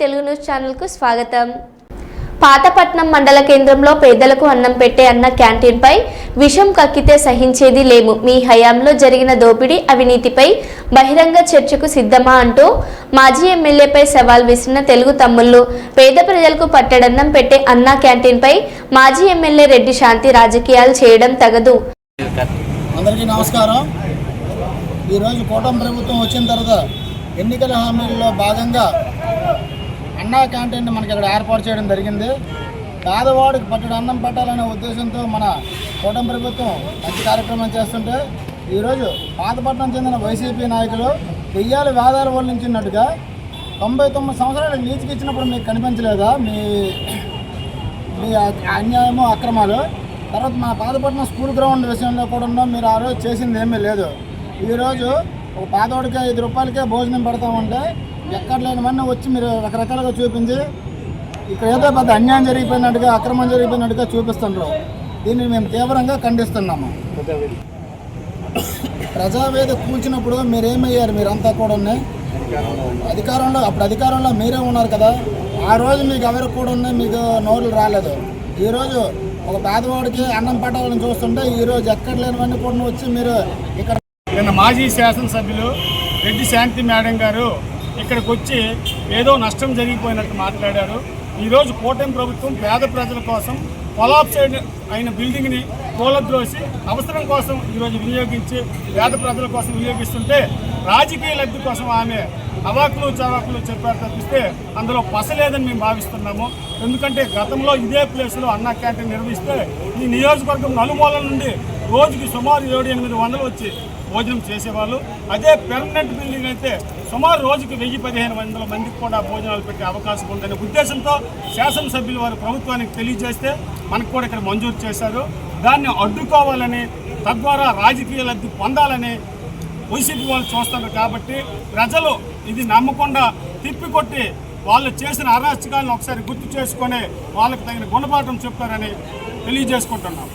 Telugu news ఛానల్కు స్వాగతం. పాతపట్నం మండల కేంద్రంలో పేదలకు అన్నం పెట్టే అన్న క్యాంటీన్పై విషం కక్కితే సహించేది లేము. మీ హయాంలో జరిగిన దోపిడీ అవినీతిపై బహిరంగ చర్చకు సిద్ధమా అంటూ మాజీ ఎమ్మెల్యేపై సవాల్ విసిరిన తెలుగు తమ్ముళ్ళు పేద ప్రజలకు పట్టడన్నం పెట్టే అన్నా క్యాంటీన్పై మాజీ ఎమ్మెల్యే రెడ్డి శాంతి రాజకీయాలు చేయడం తగదు. అందరికీ నమస్కారం. ఈరోజు కూటమి ప్రభుత్వం వచ్చిన తర్వాత ఎన్నికల హామీల్లో భాగంగా అన్నా క్యాంటీన్ మనకి ఇక్కడ ఏర్పాటు చేయడం జరిగింది. పేదవాడికి పట్టడి అన్నం పెట్టాలనే ఉద్దేశంతో మన కూటమి ప్రభుత్వం మంచి కార్యక్రమం చేస్తుంటే ఈరోజు పాతపట్నం చెందిన వైసీపీ నాయకులు దెయ్యాలు వేదాలు వల్లించినట్టుగా తొంభై తొమ్మిది సంవత్సరాలు లీజుకి ఇచ్చినప్పుడు మీకు కనిపించలేదా? మీ మీ అన్యాయము అక్రమాలు. తర్వాత మా పాతపట్నం స్కూల్ గ్రౌండ్ విషయంలో కూడా మీరు ఆ రోజు చేసింది ఏమీ లేదు. ఈరోజు ఒక పేదవాడికి ఐదు రూపాయలకే భోజనం పెడతామంటే ఎక్కడ లేనివన్నీ వచ్చి మీరు రకరకాలుగా చూపించి ఇక్కడ ఏదో పెద్ద అన్యాయం జరిగిపోయినట్టుగా అక్రమం జరిగిపోయినట్టుగా చూపిస్తున్నారు దీన్ని మేము తీవ్రంగా ఖండిస్తున్నాము. ప్రజావేద కూల్చినప్పుడు మీరేమయ్యారు? మీరంతా కూడా అధికారంలో అప్పుడు అధికారంలో మీరే ఉన్నారు కదా. ఆ రోజు మీకు ఎవరికి కూడా ఉన్నాయి మీకు నోరులు రాలేదు. ఈరోజు ఒక పేదవాడికి అన్నం పట్టాలని చూస్తుంటే ఈరోజు ఎక్కడ లేనివన్నీ కూడా వచ్చి మీరు ఇక్కడ నిన్న మాజీ శాసనసభ్యులు రెడ్డి శాంతి మేడం గారు ఇక్కడికి వచ్చి ఏదో నష్టం జరిగిపోయినట్టు మాట్లాడారు. ఈరోజు కూటమి ప్రభుత్వం పేద ప్రజల కోసం కొలాప్సైడ్ అయిన బిల్డింగ్ని కూలద్రోసి అవసరం కోసం ఈరోజు వినియోగించి పేద ప్రజల కోసం వినియోగిస్తుంటే రాజకీయ లబ్ధి కోసం ఆమె అవాకులు చవాకులు చెప్పారు తప్పిస్తే అందులో పసలేదని మేము భావిస్తున్నాము. ఎందుకంటే గతంలో ఇదే ప్లేస్లో అన్నా క్యాంటీన్ నిర్వహిస్తే ఈ నియోజకవర్గం నలుమూలల నుండి రోజుకి సుమారు ఏడు ఎనిమిది వందలు వచ్చి భోజనం చేసేవాళ్ళు. అదే పెర్మనెంట్ బిల్డింగ్ అయితే సుమారు రోజుకి వెయ్యి పదిహేను వందల మందికి కూడా భోజనాలు పెట్టే అవకాశం ఉందనే ఉద్దేశంతో శాసనసభ్యులు వారు ప్రభుత్వానికి తెలియజేస్తే మనకు కూడా ఇక్కడ మంజూరు చేశారు. దాన్ని అడ్డుకోవాలని తద్వారా రాజకీయ లబ్ధి పొందాలని వైసీపీ వాళ్ళు చూస్తారు కాబట్టి ప్రజలు ఇది నమ్మకుండా తిప్పికొట్టి వాళ్ళు చేసిన అరాచకాలను ఒకసారి గుర్తు చేసుకొని వాళ్ళకి తగిన గుణపాఠం చెప్తారని తెలియజేసుకుంటున్నాం.